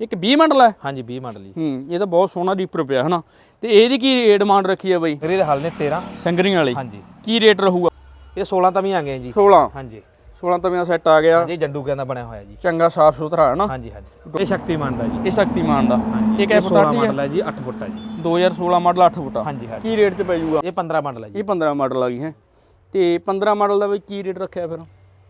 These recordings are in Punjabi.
ਇੱਕ 20 ਮਾਡਲ ਹੈ। ਹਾਂਜੀ 20 ਮਾਡਲ ਜੀ। ਹੂੰ ਇਹ ਤਾਂ ਬਹੁਤ ਸੋਹਣਾ ਰੀਪਰ ਪਿਆ ਹਨਾ? ਤੇ ਇਹਦੀ ਕੀ ਡਿਮਾਂਡ ਰੱਖੀ ਹੈ ਬਾਈ? ਇਹਦੇ ਹਲ ਨੇ 13 ਸੰਗਰੀਆਂ ਵਾਲੀ। ਹਾਂਜੀ। ਕੀ ਰੇਟ ਰਹੂਗਾ? ਇਹ 16 ਤਾਂ ਵੀ ਆ ਗਏ ਜੀ। 16 ਹਾਂਜੀ। 16 ਤਵੀਆਂ ਸੈੱਟ ਆ ਗਿਆ। ਹਾਂਜੀ ਜੰਡੂ ਕਹਿੰਦਾ ਬਣਿਆ ਹੋਇਆ ਜੀ। ਚੰਗਾ ਸਾਫ਼ ਸੁਥਰਾ ਹੈ ਨਾ ਹਾਂਜੀ ਹਾਂਜੀ। ਇਹ ਸ਼ਕਤੀਮਾਨ ਦਾ ਜੀ। ਇਹ ਸ਼ਕਤੀਮਾਨ ਦਾ। ਇਹ ਕਿਹ 16 ਫੁੱਟਾ ਹੈ ਮਾਡਲ ਹੈ ਜੀ 8 ਫੁੱਟ ਹੈ ਜੀ। 2016 ਮਾਡਲ 8 ਫੁੱਟਾ ਹਾਂਜੀ ਹਾਂਜੀ। ਕੀ ਰੇਟ 'ਚ ਪੈ ਜਾਊਗਾ ਇਹ 15 ਮਾਡਲ ਹੈ ਜੀ। ਇਹ 15 ਮਾਡਲ ਆ ਗਈ ਹੈ? ਤੇ 15 ਮਾਡਲ ਦਾ ਬਈ ਕੀ ਰੇਟ ਰੱਖਿਆ ਫਿਰ?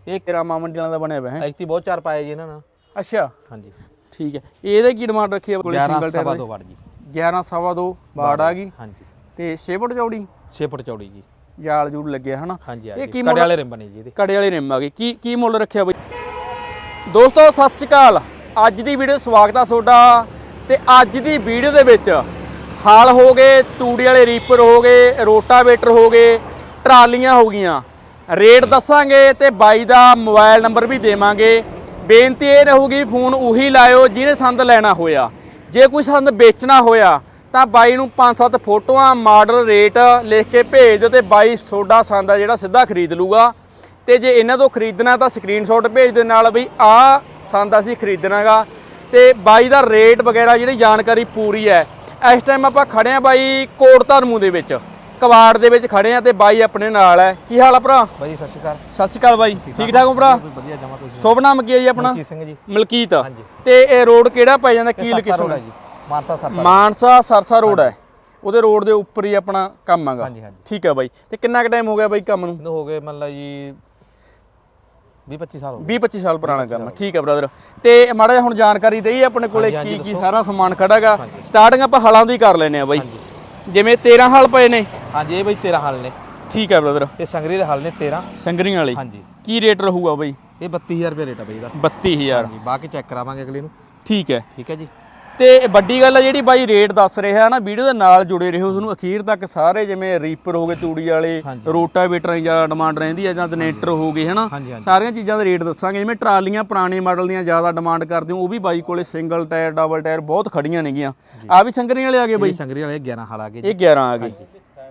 ਇਹ ਕਿਰਾਮਾ ਮੰਡੀਆਂ ਦਾ ਬਣਿਆ ਹੋਇਆ ਹੈ? ਐਕਟੀ ਬਹੁਤ ਚਾਰ ਪਾਏ ਜੀ ਇਹਨਾਂ ਨਾਲ। ਅੱਛਾ। ਹਾਂਜੀ। ਠੀਕ ਹੈ। ਇਹਦੇ ਕੀ ਡਿਮਾਂਡ ਰੱਖੀ ਹੈ ਕੋਲੇ 11 ਸਿੰਗਲ ਸਵਾ ਟਾਇਰ ਦੋ ਵਾਟ ਜੀ। 11 ਸਵਾ 2 ਬਾੜ ਆ ਗਈ। ਹਾਂਜੀ। ਤੇ 6 ਫੁੱਟ ਚੌੜੀ? 6 ਫੁੱਟ ਚੌੜੀ ਜੀ। ਜਾਲ ਜੂਲ ਲੱਗਿਆ ਹਨਾ? ਇਹ ਕੀ ਕੜੇ ਵਾਲੇ ਰਿਮ ਬਣੇ ਜੀ ਇਹਦੇ। ਕੜੇ ਵਾਲੇ ਰਿਮ ਆ ਗਏ। ਕੀ ਕੀ ਮੁੱਲ ਰੱਖਿਆ ਬਈ? ਦੋਸਤੋ ਸਤਿ ਸ਼੍ਰੀ ਅਕਾਲ। ਅੱਜ ਦੀ ਵੀਡੀਓ ਸਵਾਗਤ ਆ ਤੁਹਾਡਾ। ਤੇ ਅੱਜ ਦੀ ਵੀਡੀਓ ਦੇ ਵਿੱਚ ਹਾਲ ਹੋ ਗਏ ਤੂੜੀ ਵਾਲੇ ਰੀਪਰ ਹੋ ਗਏ ਰੋਟਾਵੇਟਰ ਹੋ ਗਏ ਟਰਾਲੀਆਂ ਹੋ ਗਈਆਂ। ਰੇਟ ਦੱਸਾਂਗੇ ਤੇ ਬਾਈ ਦਾ ਮੋਬਾਈਲ ਨੰਬਰ ਵੀ ਦੇਵਾਂਗੇ। ਬੇਨਤੀ ਇਹ ਰਹੂਗੀ, ਫੋਨ ਉਹੀ ਲਾਇਓ ਜਿਹਨੇ ਸੰਦ ਲੈਣਾ ਹੋਇਆ। ਜੇ ਕੋਈ ਸੰਦ ਵੇਚਣਾ ਹੋਇਆ, ਤਾਂ ਬਾਈ ਨੂੰ 5-7 ਫੋਟੋਆਂ, ਮਾਡਲ ਰੇਟ ਲਿਖ ਕੇ ਭੇਜ ਦਿਓ ਤੇ ਬਾਈ ਤੁਹਾਡਾ ਸੰਦ ਆ ਜਿਹੜਾ ਸਿੱਧਾ ਖਰੀਦ ਲੂਗਾ। ਤੇ ਜੇ ਇਹਨਾਂ ਤੋਂ ਖਰੀਦਣਾ ਤਾਂ ਸਕਰੀਨਸ਼ਾਟ ਭੇਜ ਦੇ ਨਾਲ ਵੀ ਆ ਸੰਦ ਅਸੀਂ ਖਰੀਦਣਾਗਾ। ਤੇ ਬਾਈ ਦਾ ਰੇਟ ਵਗੈਰਾ ਜਿਹੜੀ ਜਾਣਕਾਰੀ ਪੂਰੀ ਹੈ। ਇਸ ਟਾਈਮ ਆਪਾਂ ਖੜੇ ਆ ਬਾਈ ਕੋਟ ਧਰਮੂ ਦੇ ਵਿੱਚ। ਕਵਾੜ ਦੇ ਵਿੱਚ ਖੜੇ ਆ ਤੇ ਬਾਈ ਆਪਣੇ ਨਾਲ ਹੈ। ਕੀ ਹਾਲ ਆ ਭਰਾ? ਬਾਈ ਸਤਿ ਸ਼੍ਰੀ ਅਕਾਲ। ਸਤਿ ਸ਼੍ਰੀ ਅਕਾਲ ਬਾਈ। ਠੀਕ ਠਾਕ ਹੋ ਭਰਾ? ਵਧੀਆ ਜਮਾ ਤੁਸੀਂ ਸ਼ੁਭ ਨਾਮ ਕੀ ਹੈ ਜੀ ਆਪਣਾ? ਕੀ ਸਿੰਘ ਜੀ। ਮਲਕੀਤ। ਹਾਂਜੀ। ਤੇ ਇਹ ਰੋਡ ਕਿਹੜਾ ਪੈ ਜਾਂਦਾ? ਕੀ ਲੋਕੇਸ਼ਨ ਹੈ? ਜੀ। ਮਾਨਸਾ ਸਰਸਾ ਮਾਨਸਾ ਸਰਸਾ ਰੋਡ ਹੈ। ਉਹਦੇ ਰੋਡ ਦੇ ਉੱਪਰ ਹੀ ਆਪਣਾ ਕੰਮ ਹੈਗਾ। ਹਾਂਜੀ, ਹਾਂਜੀ। ਠੀਕ ਹੈ ਬਾਈ। ਤੇ ਕਿੰਨਾ ਕੁ ਟਾਈਮ ਹੋ ਗਿਆ ਬਾਈ ਕੰਮ ਨੂੰ? ਹੋ ਗਏ ਮੰਨ ਲਾ ਜੀ 20 25 ਸਾਲ ਹੋ ਗਏ। 20 25 ਸਾਲ ਪੁਰਾਣਾ ਕੰਮ। ਠੀਕ ਹੈ ਬ੍ਰਦਰ ਤੇ ਮਾੜਾ ਜਿਹਾ ਹੁਣ ਜਾਣਕਾਰੀ ਦੇਈ ਆਪਣੇ ਕੋਲੇ ਕੀ ਕੀ ਸਾਰਾ ਸਮਾਨ ਖੜਾਗਾ ਸਟਾਰਟਿੰਗ ਆਪਾਂ ਹਲਾਂ ਦੀ ਕਰ ਲੈਨੇ ਆ ਬਾਈ। ਜਿਵੇਂ 13 ਹਲ ਪਏ ਨੇ। ਹਾਂਜੀ ਇਹ ਬਾਈ 13 ਹਲ ਨੇ। ਠੀਕ ਹੈ ਬ੍ਰਦਰ ਇਹ ਸੰਗਰੀ ਦੇ ਹਲ ਨੇ 13 ਸੰਗਰੀਆਂ ਵਾਲੀ। ਹਾਂਜੀ। ਕੀ ਰੇਟ ਰਹੂਗਾ ਬਾਈ? ਇਹ 32000 ਰੁਪਏ ਰੇਟ ਆ ਬਾਈ ਇਹਦਾ। 32000 ਹਾਂਜੀ ਬਾਕੀ ਚੈੱਕ ਕਰਾਵਾਂਗੇ ਅਗਲੇ ਨੂੰ। ਠੀਕ ਹੈ। ਠੀਕ ਹੈ ਜੀ। ਤੇ ਵੱਡੀ ਗੱਲ ਹੈ ਜਿਹੜੀ ਬਾਈ ਰੇਟ ਦੱਸ ਰਿਹਾ ਹੈ ਨਾ ਵੀਡੀਓ ਦੇ ਨਾਲ ਜੁੜੇ ਰਹੋ ਤੁਹਾਨੂੰ। ਅਖੀਰ ਤੱਕ ਸਾਰੇ ਜਿਵੇਂ ਰੀਪਰ ਹੋ ਗਏ ਤੂੜੀ ਵਾਲੇ। ਰੋਟਾਵੇਟਰਾਂ ਦੀ ਜ਼ਿਆਦਾ ਡਿਮਾਂਡ ਰਹਿੰਦੀ ਹੈ ਜਾਂ ਜਨਰੇਟਰ ਹੋ ਗਏ ਹਨਾ? ਸਾਰੀਆਂ ਚੀਜ਼ਾਂ ਦੇ ਰੇਟ ਦੱਸਾਂਗੇ। ਜਿਵੇਂ ਟਰਾਲੀਆਂ ਪੁਰਾਣੇ ਮਾਡਲ ਦੀਆਂ ਜ਼ਿਆਦਾ ਡਿਮਾਂਡ ਕਰਦੇ ਹੋ ਉਹ ਵੀ ਬਾਈ ਕੋਲੇ ਸਿੰਗਲ ਟਾਇਰ ਡਬਲ ਟਾਇਰ ਬਹੁਤ ਖੜੀਆਂ ਨੇਗੀਆਂ। ਆ ਵੀ ਸੰਗਰੀਆਂ ਵਾਲੇ ਆ ਗਏ ਬਾਈ? ਸੰਗਰੀ ਵਾਲੇ 11 ਹਲ ਆ ਗਏ ਇਹ 11 ਆ ਗਏ।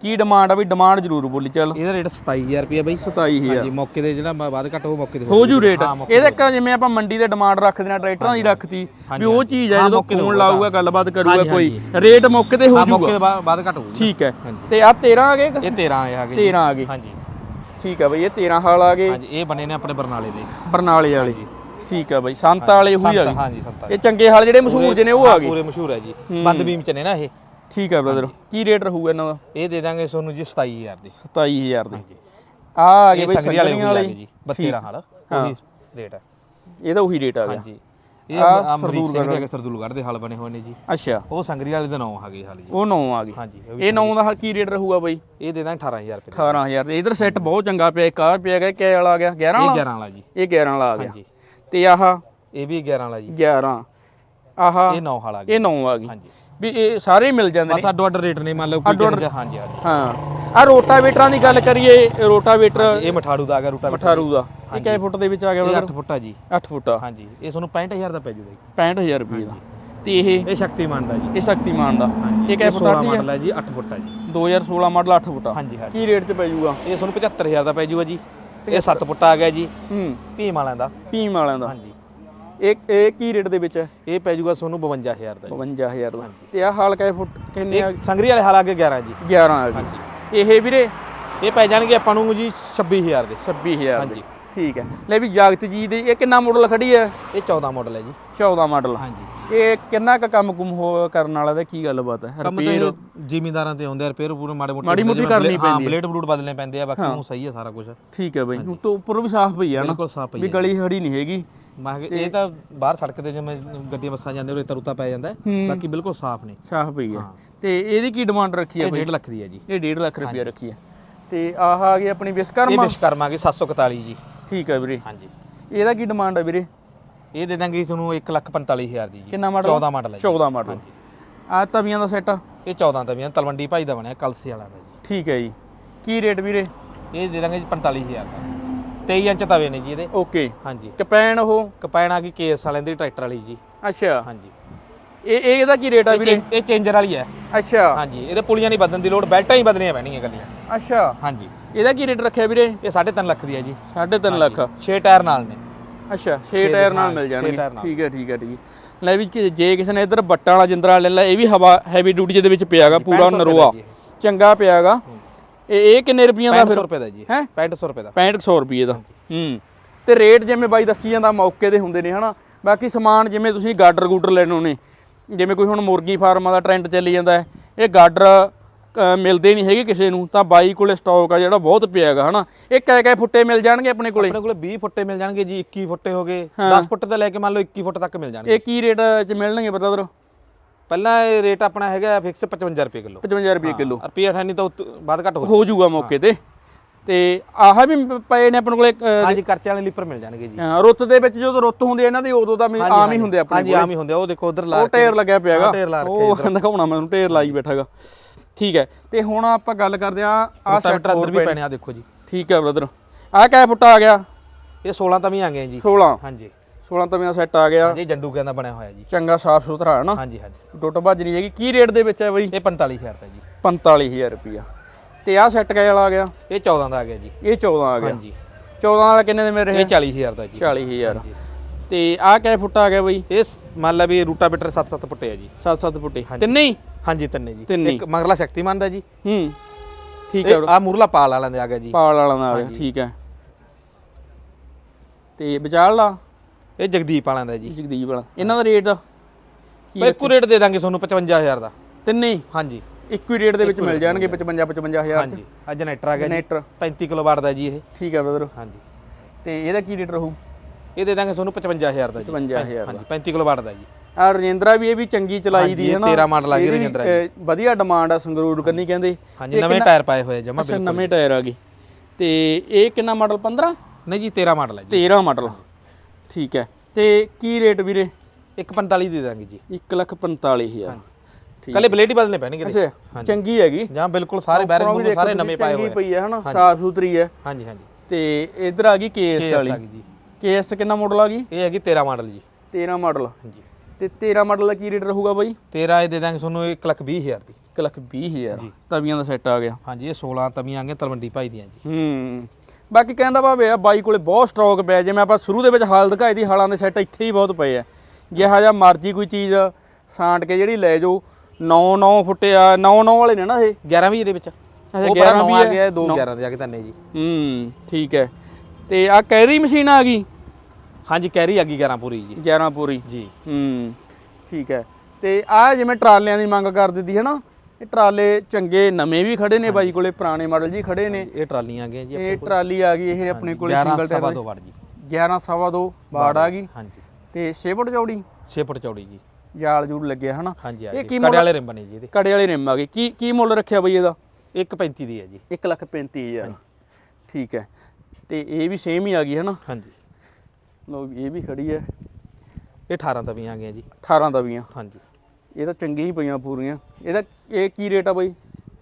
ਕੀ ਡਿਮਾਂਡ ਆ ਵੀ ਡਿਮਾਂਡ ਜ਼ਰੂਰ ਬੋਲੀ ਚੱਲ। ਇਹਦਾ ਰੇਟ 27000 ਰੁਪਏ ਬਾਈ। 27000 ਹਾਂਜੀ ਮੌਕੇ ਤੇ ਜਿਹੜਾ ਵੱਧ ਘੱਟ ਉਹ ਮੌਕੇ ਤੇ ਹੋ ਜੂ ਰੇਟ ਇਹਦੇ ਇੱਕ ਜਿਵੇਂ ਆਪਾਂ ਮੰਡੀ ਤੇ ਡਿਮਾਂਡ ਰੱਖਦੇ ਆ ਟਰੈਕਟਰਾਂ ਦੀ ਰੱਖਤੀ ਵੀ ਉਹ ਚੀਜ਼ ਹੈ ਜਦੋਂ ਫੋਨ ਲਾਊਗਾ ਗੱਲਬਾਤ ਕਰੂਗਾ ਕੋਈ। ਰੇਟ ਮੌਕੇ ਤੇ ਹੋ ਹਾਂ ਮੌਕੇ ਜੂਗਾ ਤੇ ਵੱਧ- ਘੱਟ ਹੋਊ ਠੀਕ ਹੈ। ਤੇ ਆ 13 ਆ ਗਏ? ਇਹ 13 ਆਏ ਹੈਗੇ 13 ਆ ਗਏ। ਹਾਂਜੀ। ਠੀਕ ਆ ਬਈ ਇਹ 13 ਹਾਲ ਆ ਗਏ। ਹਾਂਜੀ ਇਹ ਬਣੇ ਨੇ ਆਪਣੇ ਬਰਨਾਲੇ ਦੇ। ਬਰਨਾਲੇ ਵਾਲੇ। ਠੀਕ ਆ ਬਈ ਸੰਤ ਵਾਲੇ ਉਹੀ ਆ ਗਏ। ਹਾਂਜੀ ਸੰਤਾ ਇਹ ਚੰਗੇ ਹਾਲ ਜਿਹੜੇ ਮਸ਼ਹੂਰ ਜਿਹੇ ਨੇ ਉਹ ਆ ਗਏ। ਪੂਰੇ ਮਸ਼ਹੂਰ ਹੈ ਜੀ। ਬੰਦ ਬੀਮ ਚ ਨੇ ਨਾ ਇਹ। ਠੀਕ ਆ ਬ੍ਰਦਰ ਕੀ ਰੇਟ ਰਹੂਗਾ ਇਹਨਾਂ ਦਾ? ਇਹ ਦੇ ਦਾਂਗੇ ਤੁਹਾਨੂੰ ਜੀ 27000 ਦੀ। 27000 ਦੇ। ਆ ਆ ਗਏ ਇਹ ਬਈ ਸੰਗਰੀ ਵਾਲੇ ਜੀ 32 ਹਾਲ ਉਹੀ ਰੇਟ ਹੈ ਇਹਦਾ ਉਹੀ ਰੇਟ ਆ ਗਿਆ। ਹਾਂਜੀ। ਇਹ ਅਮਰੀਕ ਸਿੰਘ ਦੇ ਸਰਦੂਲਗੜ੍ਹ ਦੇ ਹਲ ਬਣੇ ਹੋਏ ਨੇ ਜੀ। ਅੱਛਾ। ਉਹ ਸੰਗਰੀ ਵਾਲੇ ਦੇ ਨਾਮ ਹੈਗੇ ਹਾਲ ਜੀ। ਉਹ 9 ਆ ਗਈ ਹਾਂਜੀ ਇਹ 9 ਦਾ ਕੀ ਰੇਟ ਰਹੂਗਾ ਬਈ? ਇਹ ਦੇ ਦਾਂਗੇ 18000 ਰੁਪਏ 18000 ਤੇ ਇਧਰ ਸੈੱਟ ਬਹੁਤ ਚੰਗਾ ਪਿਆ। ਇੱਕ ਆ ਪਿਆ ਗਿਆ ਕਿ ਵਾਲਾ ਆ ਗਿਆ। 11 ਇਹ ਵਾਲਾ? 11 ਵਾਲਾ ਜੀ। ਇਹ 11 ਵਾਲਾ ਆ ਗਿਆ। ਹਾਂਜੀ। ਤੇ ਆਹ ਇਹ ਵੀ 11 ਵਾਲਾ ਜੀ। 11 ਆਹ ਇਹ 9 ਵਾਲਾ ਇਹ 9 ਆ ਗਈ। ਹਾਂਜੀ। ਵੀ ਇਹ ਸਾਰੇ ਮਿਲ ਜਾਂਦੇ ਨੇ। ਬਸ ਅੱਡੋ ਅੱਡ ਰੇਟ ਨੇ ਮੰਨ ਲਓ ਕੋਈ ਹਾਂਜੀ ਹਾਂ। ਆ ਰੋਟਾਵੇਟਰਾਂ ਦੀ ਗੱਲ ਕਰੀਏ ਰੋਟਾਵੇਟਰ ਇਹ ਮਠਾੜੂ ਦਾ ਆ ਗਿਆ 18 ਦਾ। ਇਹ ਕਿੰਨੇ ਫੁੱਟ ਦੇ ਵਿੱਚ ਆ ਗਿਆ ਬ੍ਰਦਰ 8 ਫੁੱਟਾ ਜੀ। 8 ਫੁੱਟ ਹਾਂਜੀ। ਇਹ ਤੁਹਾਨੂੰ 65000 ਦਾ ਪੈ ਜੂਗਾ ਜੀ। 65000 ਰੁਪਏ ਦਾ। ਤੇ ਇਹ ਇਹ ਸ਼ਕਤੀਮਾਨ ਦਾ ਜੀ। ਇਹ ਸ਼ਕਤੀਮਾਨ ਦਾ। ਇਹ ਕਿੰਨੇ ਫੁੱਟ 16 ਆਤੀ ਹੈ ਮਾਡਲ ਹੈ ਜੀ 8 ਫੁੱਟਾ ਜੀ। 2016 ਮਾਡਲ 8 ਫੁੱਟ ਹਾਂਜੀ ਹਾਂਜੀ। ਕੀ ਰੇਟ 'ਚ ਪੈ ਜਾਊਗਾ ਇਹ ਤੁਹਾਨੂੰ 75000 ਦਾ ਪੈ ਜੂਗਾ ਜੀ। ਇਹ 7 ਫੁੱਟਾ ਆ ਗਿਆ ਜੀ। ਹੂੰ। ਭੀਮ ਵਾਲਿਆਂ ਦਾ। ਭੀਮ ਵਾਲਿਆਂ ਦਾ। ਹਾਂਜੀ। ਇਹ ਇਹ ਕੀ ਰੇਟ ਦੇ ਵਿੱਚ ਹੈ? ਇਹ ਪੈ ਜੂਗਾ ਤੁਹਾਨੂੰ 52000 ਦਾ ਜੀ। 52000 ਦਾ। ਤੇ ਆ ਹਾਲ ਕਿੰਨੇ ਫੁੱਟ ਕਿੰਨੇ ਆ? ਇਹ ਸੰਗਰੀ ਵਾਲੇ ਹਾਲ ਆ ਕੇ 11 ਜੀ। 11 ਆ ਗਈ ਇਹ ਵੀਰੇ? ਇਹ ਪੈ ਜਾਣਗੇ ਆਪਾਂ ਨੂੰ ਜੀ 26000 ਦੇ। 26000 ਹਾਂਜੀ। ਠੀਕ ਹੈ। ਲੈ ਵੀ ਜਾਗਤ ਜੀ ਦੀ ਇਹ ਕਿੰਨਾ ਮਾਡਲ ਖੜੀ ਹੈ? ਇਹ 14 ਮਾਡਲ ਹੈ ਜੀ। 14 ਮਾਡਲ ਹਾਂਜੀ। ਇਹ ਕਿੰਨਾ ਕੁ ਕੰਮ ਕੁਮ ਹੋ ਕਰਨ ਵਾਲਾ ਦਾ ਕੀ ਗੱਲਬਾਤ ਹੈ? ਕੰਮ ਤਾਂ ਜ਼ਿਮੀਂਦਾਰਾਂ ਤੇ ਆਉਂਦੇ ਆ ਰਿਪੇਅਰ ਪੂਰੇ ਮਾੜੇ ਮੋਟੇ ਮਾੜੀ ਮੋਟੀ ਕਰਨੀ ਪੈਂਦੀ ਹਾਂ। ਬਲੇਡ ਬਲੂਡ ਬਦਲਨੇ ਪੈਂਦੇ ਆ ਬਾਕੀ ਨੂੰ ਸਹੀ ਹੈ ਸਾਰਾ ਕੁਝ ਠੀਕ ਹੈ ਬਾਈ। ਉਤੋਂ ਉੱਪਰੋਂ ਵੀ ਸਾਫ਼ ਪਈ ਆ ਨਾ। ਬਿਲਕੁਲ ਸਾਫ਼ ਵੀ ਹੈ ਗਲੀ ਖੜੀ ਨਹੀਂ ਹੈਗੀ। ਮੈਂ ਕਿਹਾ ਇਹ ਤਾਂ ਬਾਹਰ ਸੜਕ ਤੇ ਜਿਵੇਂ ਗੱਡੀਆਂ ਬੱਸਾਂ ਜਾਂਦੇ ਉਹ ਰੇਤਾ ਰੁੱਤਾ ਪੈ ਜਾਂਦਾ ਹੈ। ਬਾਕੀ ਬਿਲਕੁਲ ਸਾਫ਼ ਨੇ ਸਾਫ਼ ਪਈ ਹੈ। ਤੇ ਇਹਦੀ ਕੀ ਡਿਮਾਂਡ ਰੱਖੀ ਇਹ ਬਾਈ 1.5 ਲੱਖ ਦੀ ਹੈ ਜੀ। ਇਹ 1.5 ਲੱਖ ਰੁਪਏ ਰੱਖੀ ਹੈ ਤੇ ਆਹ ਆ ਗਈ ਆਪਣੀ ਇਹ ਵਿਸ਼ਕਰਮਾ ਵਿਸ਼ਕਰਮਾ ਕੇ 741 ਜੀ। ਠੀਕ ਹੈ ਵੀਰੇ। ਹਾਂਜੀ। ਇਹਦਾ ਕੀ ਡਿਮਾਂਡ ਹੈ ਵੀਰੇ? ਇਹ ਦੇ ਦਾਂਗੇ ਤੁਹਾਨੂੰ 1,45,000 ਦੀ ਜੀ। ਕਿੰਨਾ ਮਾਡਲ 14 ਮਾਡਲ ਹੈ ਜੀ। 14 ਮਾਡਲ ਆ ਤਵੀਆਂ ਦਾ ਸੈੱਟ ਇਹ 14 ਤਵੀਆਂ ਤਲਵੰਡੀ ਭਾਈ ਦਾ ਬਣਿਆ ਕਲਸੇ ਵਾਲਾ ਦਾ ਜੀ। ਠੀਕ ਹੈ ਜੀ। ਕੀ ਰੇਟ ਵੀਰੇ? ਇਹ ਦੇ ਦਾਂਗੇ ਜੀ 45000 ਦਾ। 23 ਇੰਚ ਤਵੇ ਨੇ ਜੀ ਇਹਦੇ। ਓਕੇ। ਹਾਂਜੀ। ਕਪੈਨ ਉਹ? ਕਪੈਣ ਆ ਗਈ ਕੇਸ ਵਾਲਿਆਂ ਦੀ ਟਰੈਕਟਰ ਵਾਲੀ ਜੀ। ਅੱਛਾ। ਹਾਂਜੀ। ਇਹ ਇਹ ਇਹਦਾ ਕੀ ਰੇਟ ਆ ਵੀਰੇ? ਇਹ ਚੇਂਜਰ ਵਾਲੀ ਹੈ। ਅੱਛਾ। ਹਾਂਜੀ ਇਹਦੇ ਪੁਲੀਆਂ ਨਹੀਂ ਬਦਲਣ ਦੀ ਲੋੜ ਬੈਲਟਾਂ ਹੀ ਬਦਲਣੀਆਂ ਪੈਣਗੀਆਂ ਗੱਲੀਆਂ ਅੱਛਾ। ਹਾਂਜੀ। ਇਹਦਾ ਕੀ ਰੇਟ ਰੱਖਿਆ ਵੀਰੇ? ਇਹ 3.5 ਲੱਖ ਦੀ ਹੈ ਜੀ। 3.5 ਲੱਖ। 6 ਟਾਇਰ ਨਾਲ ਨੇ। ਅੱਛਾ 6 ਟਾਇਰ ਨਾਲ ਮਿਲ ਜਾਣਗੇ। ਠੀਕ ਹੈ ਠੀਕ ਹੈ ਠੀਕ ਲੈ ਵੀ ਜੇ ਕਿਸੇ ਨੇ ਇਧਰ ਬੱਟਾਂ ਵਾਲਾ ਜਿੰਦਰਾ ਲੈ ਲਿਆ ਇਹ ਵੀ ਹਵਾ ਹੈਵੀ ਡਿਊਟੀ ਦੇ ਵਿੱਚ ਪਿਆਗਾ ਪੂਰਾ 65 ਨਰੋਆ। ਚੰਗਾ ਪਿਆਗਾ ਇਹ ਇਹ ਕਿੰਨੇ ਰੁਪਈਆਂ ਦਾ 6500 ਫਿਰ? ਰੁਪਏ ਦਾ ਜੀ ਹੈਂ? 6500 ਰੁਪਏ ਦਾ। 6500 ਰੁਪਏ ਦਾ। ਹੂੰ। ਤੇ ਰੇਟ ਜਿਵੇਂ ਬਾਈ ਦੱਸੀ ਜਾਂਦਾ ਮੌਕੇ ਦੇ ਹੁੰਦੇ ਨੇ ਹਨਾ? ਬਾਕੀ ਸਮਾਨ ਜਿਵੇਂ ਤੁਸੀਂ ਗਾਡਰ ਗੂਡਰ ਲੈਣੋ ਨੇ ਜਿਵੇਂ ਕੋਈ ਹੁਣ ਮੁਰਗੀ ਫਾਰਮਾਂ ਦਾ ਟ੍ਰੈਂਡ ਚੱਲੀ ਜਾਂਦਾ ਹੈ ਇਹ ਗਾਡਰ ਮਿਲਦੇ ਨਹੀਂ ਹੈਗੇ ਕਿਸੇ ਨੂੰ ਤਾਂ ਬਾਈ ਕੋਲੇ ਸਟਾਕ ਆ ਜਿਹੜਾ ਬਹੁਤ ਪਿਆ ਹੈਗਾ ਹਨਾ? ਇਹ ਕੈ ਕੈ ਫੁੱਟੇ ਮਿਲ ਜਾਣਗੇ ਆਪਣੇ ਕੋਲੇ? ਆਪਣੇ ਕੋਲੇ 20 ਫੁੱਟੇ ਮਿਲ ਜਾਣਗੇ ਜੀ 21 ਫੁੱਟੇ ਹੋ ਗਏ 10 ਫੁੱਟ ਤੋਂ ਲੈ ਕੇ ਮੰਨ ਲਓ 21 ਫੁੱਟ ਤੱਕ ਮਿਲ ਜਾਣਗੇ। ਇਹ ਕੀ ਰੇਟ 'ਚ ਮਿਲਣਗੇ ਬ੍ਰਦਰ? ਪਹਿਲਾਂ ਇਹ ਰੇਟ ਆਪਣਾ ਹੈਗਾ ਫਿਕਸ 55 ਰੁਪਏ ਕਿਲੋ। 55 ਰੁਪਏ ਕਿਲੋ। ਰੁਪਈਆ ਠਾਨੀ ਤਾਂ ਉੱਤ- ਵੱਧ ਘੱਟ ਹੋ ਹੋ ਜਾਊਗਾ ਮੌਕੇ ਤੇ। ਤੇ ਆਹ ਵੀ ਪਏ ਨੇ ਆਪਣੇ ਕੋਲੇ ਅ, ਹਾਂਜੀ ਖਰਚੇ ਵਾਲੇ ਲੀਪਰ ਮਿਲ ਜਾਣਗੇ ਜੀ। ਅ, ਰੁੱਤ ਦੇ ਵਿੱਚ ਜਦੋਂ ਰੁੱਤ ਹੁੰਦੀ ਹੈ ਇਹਨਾਂ ਦੀ ਉਦੋਂ ਮੈਂ- ਆਮ ਹੀ ਹੁੰਦੇ ਆਪਣੇ ਹਾਂਜੀ ਆਮ ਹੀ ਹੁੰਦੇ ਆ, ਉਹ ਦੇਖੋ ਉਧਰ ਲਾ ਉਹ ਟਾਇਰ ਲੱਗਿਆ ਪਿਆਗਾ ਹਾਂ, ਢੇਰ ਲਾ ਰੱਖਿਆ ਉਹ ਦਿਖਾਉਣਾ ਮੈਨੂੰ ਢੇਰ ਲਾਈ ਬੈਠਾਗਾ ਠੀਕ ਹੈ। ਤੇ ਹੁਣ ਆਪਾਂ ਗੱਲ ਕਰਦੇ ਆ ਆ ਰੋਟਾਵੇਟਰ ਅੰਦਰ ਵੀ ਪੈਣੇ ਆ ਦੇਖੋ ਜੀ। ਠੀਕ ਹੈ ਬ੍ਰਦਰ। ਆ ਕਿਆ ਫੁੱਟ ਆ ਗਿਆ? ਇਹ 16 ਤਾਂ ਵੀ ਆ ਗਏ ਜੀ। 16 ਹਾਂਜੀ। 16 ਤਵੀਆਂ ਸੈੱਟ ਆ ਗਿਆ। ਹਾਂਜੀ ਜੰਡੂ ਕਹਿੰਦਾ ਬਣਿਆ ਹੋਇਆ ਜੀ। ਚੰਗਾ ਸਾਫ਼ ਸੁਥਰਾ ਹੈ ਨਾ? ਹਾਂਜੀ ਹਾਂਜੀ। ਟੁੱਟ ਭੱਜ ਨਹੀਂ ਹੈਗੀ। ਕੀ ਰੇਟ ਦੇ ਵਿੱਚ ਹੈ ਬਈ? ਇਹ 45000 ਦਾ ਜੀ। 45000 ਰੁਪਿਆ ਤੇ ਆ ਸੈੱਟ ਕਿਆ ਵਾਲਾ ਆ ਗਿਆ? ਇਹ 14 ਦਾ ਆ ਗਿਆ ਜੀ। ਇਹ 14 ਆ ਗਿਆ। ਹਾਂਜੀ। 14 ਵਾਲਾ ਕਿੰਨੇ ਦੇ ਮੇਰੇ ਇਹ 40000 ਦਾ ਜੀ। 40000 ਤੇ ਆ ਕਿਆ ਫੁੱਟ ਆ ਗਿਆ ਬਈ? ਇਹ ਮੰਨ ਲਾ ਵੀ ਰੂਟਾਵੇਟਰ 7-7 ਫੁੱਟੇ ਆ ਜੀ। 7-7 ਫੁੱਟੇ। ਤਿੰਨੇ ਹੀ? ਹਾਂਜੀ ਤਿੰਨੇ ਜੀ। ਤਿੰਨੇ। ਇੱਕ ਮਗਰਲਾ ਸ਼ਕਤੀਮਾਨ ਦਾ ਜੀ। ਹੂੰ। ਠੀਕ ਹੈ ਆ ਮੂਰਲਾ ਪਾਲ ਵਾਲਿਆਂ ਦੇ ਆ ਗਿਆ ਜੀ। ਪਾਲ ਵਾਲਾ ਦਾ ਆ ਗਿਆ। ਠੀਕ ਹੈ। ਤੇ ਵਿਚਾਲ ਲਾ ਇਹ ਜਗਦੀਪ ਵਾਲਿਆਂ ਦਾ ਜੀ। ਜਗਦੀਪ ਵਾਲਾ। ਇਹਨਾਂ ਦਾ ਰੇਟ ਬਈ ਇੱਕੋ ਰੇਟ ਦੇ ਦਾਂਗੇ ਤੁਹਾਨੂੰ 55000 ਦਾ। ਤਿੰਨੇ ਹੀ? ਹਾਂਜੀ। ਇੱਕੋ ਹੀ ਰੇਟ ਦੇ ਵਿੱਚ ਮਿਲ ਜਾਣਗੇ 55 55000 ਚ। ਹਾਂਜੀ। ਆ ਜਨਰੇਟਰ ਆ ਗਿਆ ਜਨਰੇਟਰ। 35 ਕਿਲੋ ਵਾਟ ਦਾ ਜੀ ਇਹ। ਠੀਕ ਹੈ ਬ੍ਰਦਰ। ਹਾਂਜੀ। ਤੇ ਇਹਦਾ ਕੀ ਰੇਟ ਰਹੂ? ਇਹ ਦੇ ਦਾਂਗੇ ਤੁਹਾਨੂੰ 55000 ਦਾ ਜੀ। 55000 ਹਾਂਜੀ 35 ਕਿਲੋ ਵਾਟ ਦਾ ਜੀ। ਆ ਰਜਿੰਦਰਾ ਵੀ ਇਹ ਵੀ ਚੰਗੀ ਚਲਾਈ ਦੀ ਹੈ ਨਾ। 13 ਮਾਡਲ ਆ ਗਈ ਵੀ, ਰਜਿੰਦਰਾ ਵਧੀਆ ਡਿਮਾਂਡ ਆ ਸੰਗਰੂਰ ਕੰਨੀ ਕਹਿੰਦੇ। ਹਾਂਜੀ ਨਵੇਂ ਟਾਇਰ ਪਾਏ ਹੋਏ ਜਮਾ ਅੱਛਾ ਨਵੇਂ ਟਾਇਰ ਆ ਗਏ। ਤੇ ਇਹ ਕਿੰਨਾ ਮਾਡਲ? 15 ਨਹੀਂ ਜੀ 13 ਮਾਡਲ ਹੈ ਜੀ। 13 ਮਾਡਲ। ਠੀਕ ਹੈ। ਤੇ ਕੀ ਰੇਟ ਵੀਰੇ? 145 ਦੇ ਦਾਂਗੇ ਜੀ। 145000 ਠੀਕ ਕੱਲੇ ਬਲੇਡ ਹੀ ਬਦਲਨੇ ਪੈਣਗੇ। ਅੱਛਾ ਚੰਗੀ ਹੈਗੀ। ਜਾਂ ਬਿਲਕੁਲ ਸਾਰੇ ਬੈਰਿੰਗ ਸਾਰੇ ਨਵੇਂ ਪਾਏ ਹੋਏ ਪਈ ਹੈ ਹਨਾ ਸਾਫ਼ ਸੁਥਰੀ ਹੈ। ਹਾਂਜੀ ਹਾਂਜੀ। ਤੇ ਇਧਰ ਆ ਗਈ ਕੇਐਸ ਵਾਲੀ। ਆ ਕੇਐਸ ਕਿੰਨਾ ਮਾਡਲ ਆ ਗਈ? ਇਹ ਹੈਗੀ 13 ਮਾਡਲ ਜੀ। 13 ਮਾਡਲ ਹਾਂਜੀ। ਤੇ 13 ਮਾਡਲ ਦਾ ਕੀ ਰੇਟ ਰਹੂਗਾ ਬਾਈ? 13 ਇਹ ਦੇ ਦਾਂਗੇ ਤੁਹਾਨੂੰ 120000 ਦੀ। 120000 ਤਵੀਆਂ ਦਾ ਸੈੱਟ ਆ ਗਿਆ। ਹਾਂਜੀ ਇਹ 16 ਤਵੀਆਂ ਆਂਗੇ ਤਲਵੰਡੀ ਭਾਈ ਦੀਆਂ ਜੀ। ਹੂੰ। ਬਾਕੀ ਕਹਿੰਦਾ ਭਾਵੇਂ ਆ ਬਾਈ ਕੋਲੇ ਬਹੁਤ ਸਟਾਕ ਪਿਆ ਜਿਵੇਂ ਆਪਾਂ ਸ਼ੁਰੂ ਦੇ ਵਿੱਚ ਹਾਲ ਦਿਖਾਈ ਦੀ ਹਾਲਾਂ ਦੇ ਸੈੱਟ ਇੱਥੇ ਹੀ ਬਹੁਤ ਪਏ ਆ। ਜਿਹਾ ਜਿਹਾ ਮਰਜ਼ੀ ਕੋਈ ਚੀਜ਼ ਸਾਂਟ ਕੇ ਜਿਹੜੀ ਲੈ ਜਾਓ। 9 9 ਫੁੱਟਿਆ 9 9 ਵਾਲੇ ਨੇ ਨਾ ਇਹ? 11 ਵੀ ਇਹਦੇ ਵਿੱਚ। ਅੱਛਾ, ਉਹ 11 11 ਵੀ ਆ ਗਿਆ 2 11 ਦੇ ਆ ਕੇ ਤੰਨੇ ਜੀ। ਹੂੰ ਠੀਕ ਹੈ। ਤੇ ਆ ਕੈਰੀ ਮਸ਼ੀਨ ਆ ਗਈ? ਹਾਂਜੀ ਕੈਰੀ ਆ ਗਈ 11 ਪੂਰੀ ਜੀ। 11 ਪੂਰੀ। ਜੀ। ਹੂੰ ਠੀਕ ਹੈ। ਤੇ ਆ ਜਿਵੇਂ ਟਰਾਲਿਆਂ ਦੀ ਮੰਗ ਕਰ ਦਿੱਤੀ ਹੈ ਨਾ ਇਹ ਟਰਾਲੇ ਚੰਗੇ ਨਵੇਂ ਵੀ ਖੜੇ ਨੇ ਬਾਈ ਕੋਲੇ ਪੁਰਾਣੇ ਮਾਡਲ ਜੀ ਖੜੇ ਨੇ। ਇਹ ਟਰਾਲੀਆਂ ਆ ਗਈਆਂ ਜੀ ਇਹ ਟਰਾਲੀ ਆ ਗਈ ਇਹ ਆਪਣੇ ਕੋਲੇ 11 ਸਿੰਗਲ ਸਵਾ ਟਾਇਰ ਦੋ ਵਾਟ ਜੀ। 11 ਸਵਾ 2 ਬਾੜ ਆ ਗਈ। ਹਾਂਜੀ। ਤੇ 6 ਫੁੱਟ ਚੌੜੀ? 6 ਫੁੱਟ ਚੌੜੀ ਜੀ। ਜਾਲ ਜੂੜ ਲੱਗਿਆ ਹਨਾ? ਇਹ ਕੀ ਕੜੇ ਵਾਲੇ ਰਿੰਬ ਨੇ ਜੀ ਇਹਦੇ। ਕੜੇ ਵਾਲੇ ਰਿਮ ਆ ਗਏ। ਕੀ ਕੀ ਮੁੱਲ ਰੱਖਿਆ ਬਈ ਇਹਦਾ? 135 ਦੀ ਹੈ ਜੀ। 1 ਲੱਖ 35000 ਠੀਕ ਹੈ। ਤੇ ਇਹ ਵੀ ਸੇਮ ਹੀ ਆ ਗਈ ਹਨਾ? ਹਾਂਜੀ। ਲੋ ਇਹ ਵੀ ਖੜੀ ਹੈ। ਇਹ 18 ਤਵੀਆਂ ਆ ਗਈਆਂ ਜੀ। 18 ਦਵੀਆਂ ਜੀ ਹਾਂਜੀ। ਇਹ ਤਾਂ ਚੰਗੀ ਹੀ ਪਈਆਂ ਪੂਰੀਆਂ। ਇਹਦਾ ਇਹ ਕੀ ਰੇਟ ਆ ਬਈ?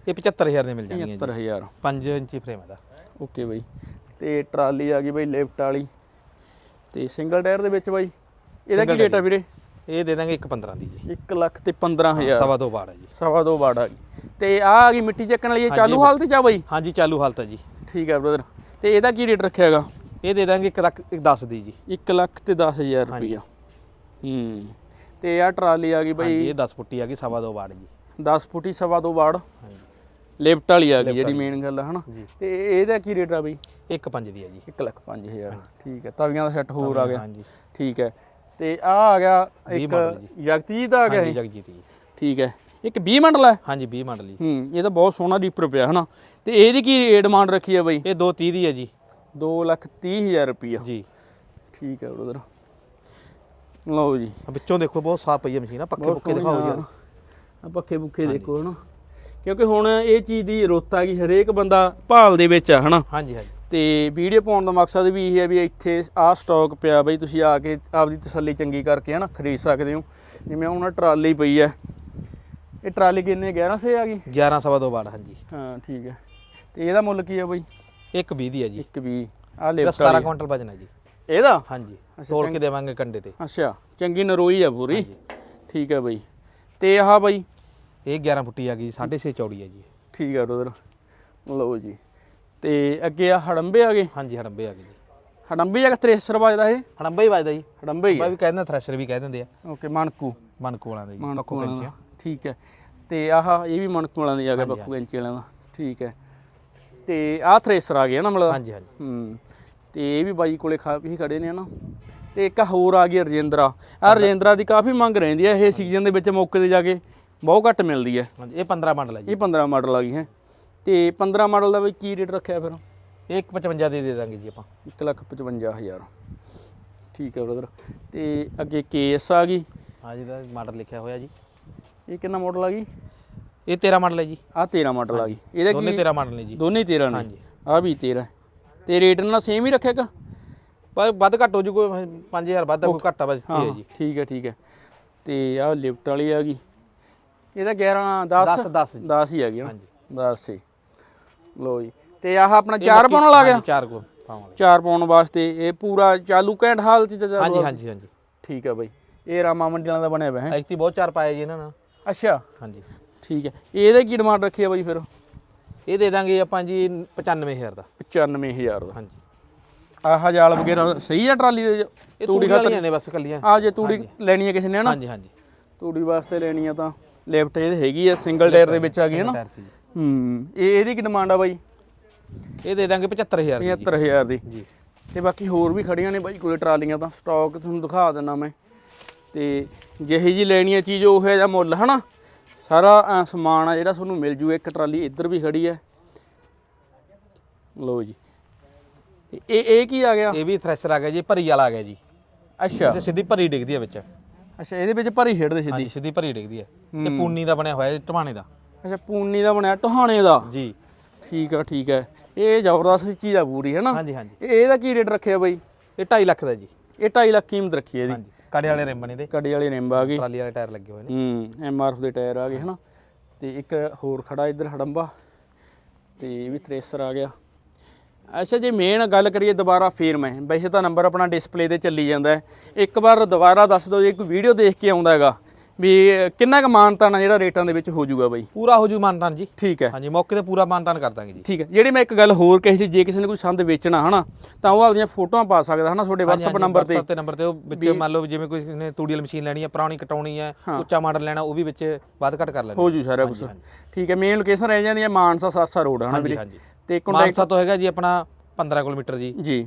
ਇਹ 75000 ਦੇ ਮਿਲ ਜਾਣਗੀਆਂ ਜੀ। 75000 5 ਇੰਚੀ ਫਰੇਮ ਇਹਦਾ। ਓਕੇ ਬਈ। ਤੇ ਟਰਾਲੀ ਆ ਗਈ ਬਈ ਲਿਫਟ ਵਾਲੀ। ਤੇ ਸਿੰਗਲ ਟਾਇਰ ਦੇ ਵਿੱਚ ਬਾਈ? ਇਹਦਾ ਕੀ ਰੇਟ ਆ ਵੀਰੇ? ਇਹ ਦੇ ਦਾਂਗੇ 115 ਦੀ ਜੀ। 1 ਲੱਖ ਤੇ 15000 ਸਵਾ ਦੋ ਵਾਟ ਹੈ ਜੀ। ਸਵਾ ਦੋ ਬਾੜ ਆ ਗਈ। ਤੇ ਆ ਆ ਗਈ ਮਿੱਟੀ ਚੱਕਣ ਵਾਲੀ। ਇਹ ਚਾਲੂ ਹਾਲਤ 'ਚ ਆ ਬਾਈ? ਹਾਂਜੀ ਚਾਲੂ ਹਾਲਤ ਹੈ ਜੀ। ਠੀਕ ਹੈ ਬ੍ਰਦਰ ਤੇ ਇਹਦਾ ਕੀ ਰੇਟ ਰੱਖਿਆ ਹੈਗਾ? ਇਹ ਦੇ ਦਾਂਗੇ 1 ਲੱਖ 10 ਦੀ ਜੀ। 1 ਲੱਖ ਤੇ 10000 ਰੁਪਈਆ। ਹੂੰ। ਤੇ ਆ ਟਰਾਲੀ ਆ ਗਈ ਹਾਂਜੀ ਬਈ ਇਹ 10 ਫੁੱਟੀ ਆ ਗਈ ਸਵਾ ਦੋ ਵਾਟ ਜੀ 10 ਫੁੱਟੀ ਸਵਾ ਦੋ ਬਾੜ ਹਾਂਜੀ। ਲਿਫਟ ਵਾਲੀ ਆ ਗਈ ਜਿਹੜੀ ਮੇਨ ਗੱਲ ਆ ਹਨਾ? ਤੇ ਇਹਦਾ ਕੀ ਰੇਟ ਆ ਬਈ? 1 5 ਦੀ ਹੈ ਜੀ। 1 ਲੱਖ 5000 ਠੀਕ ਹੈ ਤਵੀਆਂ ਦਾ ਸੈੱਟ ਹੋਰ ਆ ਗਿਆ। ਹਾਂਜੀ। ਠੀਕ ਹੈ ਤੇ ਆ ਆ ਗਿਆ ਇੱਕ ਮਾਡਲ ਜੀ। ਜਗਤਜੀਤ ਆ ਗਿਆ ਹਾਂਜੀ ਇਹ। ਜਗਜੀਤ ਜੀ। ਠੀਕ ਹੈ ਇੱਕ 20 ਮਾਡਲ ਹੈ ਹਾਂਜੀ 20 ਮਾਡਲ ਜੀ। ਹੂੰ ਇਹ ਤਾਂ ਬਹੁਤ ਸੋਹਣਾ ਡੀਪਰ ਪਿਆ ਹਨਾ? ਤੇ ਇਹਦੀ ਕੀ ਡਿਮਾਂਡ ਰੱਖੀ ਹੈ ਬਈ? ਇਹ 230 ਦੀ ਹੈ ਜੀ। 2 ਲੱਖ 30000 ਰੁਪਈਆ ਜੀ। ਠੀਕ ਹੈ ਬ੍ਰਦਰ ਲਓ ਜੀ। ਆ ਵਿੱਚੋਂ ਦੇਖੋ ਬਹੁਤ ਸਾਫ਼ ਪਈ ਹੈ ਮਸ਼ੀਨ ਆ ਪੱਕੇ ਬਹੁਤ ਪੁੱਕੇ ਦਿਖਾਓ ਜੀ ਆ ਪੱਖੇ ਪੁੱਖੇ ਦੇਖੋ ਹਨਾ। ਕਿਉਂਕਿ ਹੁਣ ਇਹ ਚੀਜ਼ ਦੀ ਰੁੱਤ ਆ ਗਈ ਹਰੇਕ ਬੰਦਾ ਭਾਲ ਦੇ ਵਿੱਚ ਆ ਹਨਾ। ਹਾਂਜੀ ਹਾਂਜੀ। ਤੇ ਵੀਡੀਓ ਪਾਉਣ ਦਾ ਮਕਸਦ ਵੀ ਇਹ ਹੈ ਵੀ ਇੱਥੇ ਆਹ ਸਟਾਕ ਪਿਆ ਬਈ ਤੁਸੀਂ ਆ ਕੇ ਆਪਦੀ ਤਸੱਲੀ ਚੰਗੀ ਕਰਕੇ ਹਨਾ ਖਰੀਦ ਸਕਦੇ ਹੋ। ਜਿਵੇਂ ਹੁਣ ਆਹ ਟਰਾਲੀ ਪਈ ਹੈ ਇਹ ਟਰਾਲੀ ਕਿੰਨੇ 11 ਸੇ ਆ ਗਈ? 11 ਸਵਾ ਦੋ ਵਾਟ ਹਾਂਜੀ। ਹਾਂ ਠੀਕ ਹੈ ਤੇ ਇਹਦਾ ਮੁੱਲ ਕੀ ਹੈ ਬਈ? ਇੱਕ 20 ਦੀ ਹੈ ਜੀ। ਇੱਕ ਵੀ ਆ ਇਹਦਾ ਲਿਫਟ 17 ਕੁਇੰਟਲ ਵਜਨ ਹੈ ਜੀ। ਇਹਦਾ? ਹਾਂਜੀ। ਤੋਲ ਕੇ ਦੇਵਾਂਗੇ ਕੰਡੇ ਤੇ। ਅੱਛਾ ਚੰਗੀ ਨਰੋਈ ਆ ਪੂਰੀ। ਠੀਕ ਹੈ ਬਈ। ਤੇ ਆਹ ਬਈ? ਇਹ 11 ਫੁੱਟੀ ਆ ਗਈ 6.5 ਚੌੜੀ ਹੈ ਜੀ। ਠੀਕ ਹੈ ਬ੍ਰਦਰ ਲਓ ਜੀ। ਤੇ ਅੱਗੇ ਆ ਹੜੰਬੇ ਆ ਗਏ? ਹਾਂਜੀ ਹੜੰਬੇ ਆ ਗਏ ਜੀ। ਹਡੰਬੀ ਜਾਂ ਥ੍ਰੈਸ਼ਰ ਵੱਜਦਾ ਇਹ? ਹੜੰਬਾ ਹੀ ਵੱਜਦਾ ਜੀ। ਹਡੰਬੇ ਹੀ ਹੜੰਬਾ ਵੀ ਕਹਿੰਦੇ ਥ੍ਰੈਸ਼ਰ ਵੀ ਕਹਿ ਦਿੰਦੇ ਆ। ਓਕੇ ਮਣਕੂ। ਮਨਕੂ ਵਾਲਾਂ ਦਾ ਜੀ ਮਣਕੂ ਵਾਲਾ ਦਾ। ਠੀਕ ਹੈ ਤੇ ਆਹ ਇਹ ਵੀ ਮਣਕੂ ਵਾਲਾਂ ਦੀ ਆ ਗਿਆ ਬੱਕੂ ਕੈਂਚੀ ਵਾਲਿਆਂ ਦਾ। ਠੀਕ ਹੈ ਤੇ ਆਹ ਥ੍ਰੈਸ਼ਰ ਆ ਗਿਆ ਨਾ ਮਤਲਬ? ਹਾਂਜੀ ਹਾਂਜੀ। ਹੂੰ। ਤੇ ਇਹ ਵੀ ਬਾਈ ਕੋਲੇ ਖਾ ਵੀ ਖੜੇ ਨੇ ਨਾ ਤੇ ਇੱਕ ਹੋਰ ਆ ਗਈ ਰਜਿੰਦਰਾ। ਆ ਰਜਿੰਦਰਾ ਦੀ ਕਾਫੀ ਮੰਗ ਰਹਿੰਦੀ ਹੈ ਇਹ ਸੀਜ਼ਨ ਦੇ ਵਿੱਚ ਮੌਕੇ ਤੇ ਜਾ ਕੇ ਬਹੁਤ ਘੱਟ ਮਿਲਦੀ ਹੈ ਹਾਂਜੀ ਇਹ 15 ਮੰਡਲ ਹੈ ਜੀ। ਇਹ 15 ਮਾਡਲ ਆ ਗਈ ਹੈ। ਤੇ 15 ਮਾਡਲ ਦਾ ਬਈ ਕੀ ਰੇਟ ਰੱਖਿਆ ਫਿਰ? ਇਹ 155 ਦੇ ਦੇ ਦਾਂਗੇ ਜੀ ਆਪਾਂ। 155000 ਠੀਕ ਹੈ ਬ੍ਰਦਰ ਤੇ ਅੱਗੇ ਕੇਸ ਆ ਗਈ। ਹਾਂ ਜੀ ਦਾ ਮਾਡਲ ਲਿਖਿਆ ਹੋਇਆ ਜੀ। ਇਹ ਕਿੰਨਾ ਮਾਡਲ ਆ ਗਈ? ਇਹ 13 ਮਾਡਲ ਹੈ ਜੀ। ਆ 13 ਮਾਡਲ ਆ ਗਈ। ਇਹਦਾ ਦੋਨੇ ਕੀ 13 ਮਾਡਲ ਨੇ ਜੀ। ਦੋਨੇ ਹੀ 13 ਨੇ? ਹਾਂਜੀ। ਆ ਵੀ 13 ਤੇ ਰੇਟ ਨਾਲ ਸੇਮ ਹੀ ਰੱਖਿਆਗਾ ਪਰ ਵੱਧ ਘੱਟ ਹੋ ਜੂ ਕੋਈ 5000 ਵੱਧ ਆ, ਕੋਈ ਘੱਟ ਆ ਬਸ ਇੱਥੇ ਹੈ ਜੀ। ਠੀਕ ਹੈ ਠੀਕ ਹੈ। ਤੇ ਆ ਲਿਫਟ ਵਾਲੀ ਆ ਗਈ। ਇਹਦਾ 11 10 10 10 ਜੀ। 10 ਹੀ ਆ ਗਈ ਨਾ? ਹਾਂਜੀ। 10 ਹੀ ਲੋ ਜੀ। ਤੇ ਆਹ ਆਪਣਾ ਚਾਰ ਪਾਉਣ ਵਾਲਾ ਆ ਗਿਆ? ਹਾਂਜੀ, ਚਾਰ ਕੋ ਪਾਵਾਂਗੇ ਚਾਰ ਪਾਉਣ ਵਾਸਤੇ ਇਹ ਪੂਰਾ ਚਾਲੂ ਘੈਂਟ ਹਾਲ ਚ ਚੱਲ ਹਾਂਜੀ ਹਾਂਜੀ ਹਾਂਜੀ। ਠੀਕ ਹੈ ਬਾਈ। ਇਹ ਰਾਮਾ ਮੰਡੀਆਂ ਦਾ ਬਣਿਆ ਹੋਇਆ ਹੈ। ਐਕਟੀ ਬਹੁਤ ਚਾਰ ਪਾਏ ਜੀ ਇਹਨਾਂ ਨਾਲ। ਅੱਛਾ। ਹਾਂਜੀ। ਠੀਕ ਹੈ। ਇਹਦੇ ਕੀ ਡਿਮਾਂਡ ਰੱਖੀ ਆ ਬਾਈ ਫਿਰ? ਇਹ ਦੇ ਦਾਂਗੇ ਆਪਾਂ ਜੀ 95000 ਦਾ। 95000 ਦਾ। ਹਾਂਜੀ। ਆਹ ਜਾਲ ਵਗੈਰਾ ਸਹੀ ਆ ਟਰਾਲੀ ਦੇ? ਇਹ ਤੂੜੀ ਵਾਲੀਆਂ ਨੇ ਬਸ ਕੱਲੀਆਂ ਆ ਜੇ ਤੂੜੀ ਲੈਣੀ ਹੈ ਕਿਸੇ ਨੇ ਨਾ? ਹਾਂਜੀ ਹਾਂਜੀ। ਤੂੜੀ ਵਾਸਤੇ ਲੈਣੀ ਆ ਤਾਂ। ਲੈਫਟ ਇਹਦੇ ਹੈਗੀ ਆ ਸਿੰਗਲ ਟਾਇਰ ਦੇ ਵਿੱਚ ਆ ਗਈ ਹੈ ਨਾ। ਹੂੰ ਇਹ ਇਹਦੀ ਕੀ ਡਿਮਾਂਡ ਆ ਬਾਈ? ਇਹ ਦੇ ਦਾਂਗੇ 75000 ਦੀ ਜੀ। 75000 ਦੀ। ਜੀ। ਤੇ ਬਾਕੀ ਹੋਰ ਵੀ ਖੜੀਆਂ ਨੇ ਬਾਈ ਕੋਲੇ ਟਰਾਲੀਆਂ ਤਾਂ। ਸਟਾਕ ਤੁਹਾਨੂੰ ਦਿਖਾ ਦਿੰਦਾ ਮੈਂ। ਤੇ ਜਿਹੀ ਜੀ ਲੈਣੀ ਹੈ ਚੀਜ਼ ਉਹ ਹੈ ਜਾਂ ਮੁੱਲ ਹਨਾ? ਸਾਰਾ ਸਮਾਨ ਆ ਜਿਹੜਾ ਤੁਹਾਨੂੰ ਮਿਲ ਜੂ ਇੱਕ ਟਰਾਲੀ ਇੱਧਰ ਵੀ ਖੜੀ ਹੈ। ਲਓ ਜੀ। ਤੇ ਇਹ ਇਹ ਕੀ ਆ ਗਿਆ? ਇਹ ਵੀ ਥ੍ਰੈਸ਼ਰ ਆ ਗਿਆ ਜੀ ਭਰੀ ਵਾਲਾ ਆ ਗਿਆ ਜੀ। ਅੱਛਾ। ਤੇ ਸਿੱਧੀ ਭਰੀ ਡਿੱਗਦੀ ਹੈ ਵਿੱਚ। ਅੱਛਾ ਇਹਦੇ ਵਿੱਚ ਭਰੀ ਛੇੜਦੇ ਸਿੱਧੀ? ਹਾਂਜੀ ਸਿੱਧੀ ਭਰੀ ਡਿੱਗਦੀ ਹੈ। ਤੇ ਪੂਨੀ ਦਾ ਬਣਿਆ ਹੋਇਆ ਜੀ ਟਮਾਣੇ ਦਾ। ਅੱਛਾ ਪੂਨੀ ਦਾ ਬਣਿਆ ਟਹਾਣੇ ਦਾ? ਜੀ। ਠੀਕ ਆ ਠੀਕ ਹੈ ਇਹ ਜ਼ਬਰਦਸਤ ਚੀਜ਼ ਆ ਪੂਰੀ ਹੈ ਨਾ? ਹਾਂਜੀ ਹਾਂਜੀ। ਇਹ ਇਹਦਾ ਕੀ ਰੇਟ ਰੱਖਿਆ ਬਾਈ? ਇਹ 2.5 ਲੱਖ ਦਾ ਜੀ। ਇਹ 2.5 ਲੱਖ ਕੀਮਤ ਰੱਖੀ ਹੈ ਇਹਦੀ। ਹਾਂਜੀ। ਕਾੜੇ ਵਾਲੇ ਰਿਮ ਬਣੇ ਦੇ ਕੱਡੀ ਵਾਲੀ ਰਿੰਬ ਆ ਗਈ ਟਰਾਲੀ ਵਾਲੇ ਟਾਇਰ ਲੱਗੇ ਹੋਏ ਨੇ। ਹੂੰ ਐਮ ਆਰ ਐਫ ਦੇ ਟਾਇਰ ਆ ਗਏ ਹਨਾ? ਤੇ ਇੱਕ ਹੋਰ ਖੜਾ ਇੱਧਰ ਹੜੰਬਾ ਤੇ ਇਹ ਵੀ ਥ੍ਰੈਸ਼ਰ ਆ ਗਿਆ। ਅੱਛਾ ਜੇ ਮੇਨ ਗੱਲ ਕਰੀਏ ਦੁਬਾਰਾ ਫੇਰ ਮੈਂ। ਵੈਸੇ ਤਾਂ ਨੰਬਰ ਆਪਣਾ ਡਿਸਪਲੇ ਤੇ ਚੱਲੀ ਜਾਂਦਾ ਹੈ। ਇੱਕ ਵਾਰ ਦੁਬਾਰਾ ਦੱਸ ਦਿਓ ਜੇ ਕੋਈ ਵੀਡੀਓ ਦੇਖ ਕੇ ਆਉਂਦਾ ਹੈਗਾ ਵੀ ਕਿੰਨਾ ਕੁ ਮਾਨਤਾਨ ਆ ਜਿਹੜਾ ਰੇਟਾਂ ਦੇ ਵਿੱਚ ਹੋ ਜਾਊਗਾ ਬਾਈ? ਪੂਰਾ ਹੋ ਜੂ ਮਾਨਤਾਨ ਜੀ। ਠੀਕ ਹੈ। ਹਾਂਜੀ ਮੌਕੇ ਤੇ ਪੂਰਾ ਮਾਨਤਾਨ ਕਰ ਦਾਂਗੇ ਜੀ। ਠੀਕ ਹੈ। ਜਿਹੜੀ ਮੈਂ ਇੱਕ ਗੱਲ ਹੋਰ ਕਹੀ ਸੀ ਜੇ ਕਿਸੇ ਨੇ ਕੋਈ ਸੰਦ ਵੇਚਣਾ ਹਨਾ ਤਾਂ ਉਹ ਆਪਦੀਆਂ ਫੋਟੋਆਂ ਪਾ ਸਕਦਾ ਹਨਾ ਤੁਹਾਡੇ WhatsApp ਨੰਬਰ ਤੇ। WhatsApp ਤੇ ਨੰਬਰ ਤੇ ਉਹ ਵਿੱਚ ਮੰਨ ਲਓ ਜਿਵੇਂ ਕੋਈ ਨੇ ਤੂੜੀ ਵਾਲੀ ਮਸ਼ੀਨ ਲੈਣੀ ਹੈ ਪੁਰਾਣੀ ਕਟਾਉਣੀ ਹੈ ਉੱਚਾ ਮਾਡਲ ਲੈਣਾ ਉਹ ਵੀ ਵਿੱਚ ਵੱਧ ਘੱਟ ਕਰ ਲੈਣਾ ਹੋ ਜੂ ਸਾਰਾ ਕੁਝ ਠੀਕ ਹੈ ਮੇਨ ਲੋਕੇਸ਼ਨ ਰਹਿ ਜਾਂਦੀ ਹੈ ਮਾਨਸਾ ਸਾਸਾ ਰੋਡ ਹਨਾ ਵੀਰੇ? ਤੇ ਕੰਟੈਕਟ ਮਾਨਸਾ ਤੋਂ ਹੈਗਾ ਜੀ ਆਪਣਾ 15 ਕਿਲੋਮੀਟਰ ਜੀ। ਜੀ।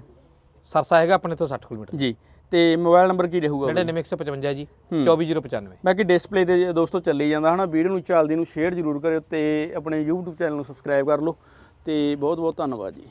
ਸਰਸਾ ਹੈਗਾ ਆਪਣੇ ਤੋਂ 60 ਕਿਲੋਮੀਟਰ। ਜੀ ਤੇ ਮੋਬਾਈਲ ਨੰਬਰ ਕੀ ਰਹੂਗਾ ਬਾਈ? 99155 ਜੀ 24095 ਬਾਕੀ ਡਿਸਪਲੇ ਤੇ ਦੋਸਤੋ ਚੱਲੀ ਜਾਂਦਾ ਹਨਾ ਵੀਡੀਓ ਨੂੰ ਚੱਲਦੀ ਨੂੰ ਸ਼ੇਅਰ ਜ਼ਰੂਰ ਕਰਿਓ ਤੇ ਆਪਣੇ YouTube ਚੈਨਲ ਨੂੰ ਸਬਸਕ੍ਰਾਈਬ ਕਰ ਲਓ ਤੇ ਬਹੁਤ ਬਹੁਤ ਧੰਨਵਾਦ ਜੀ।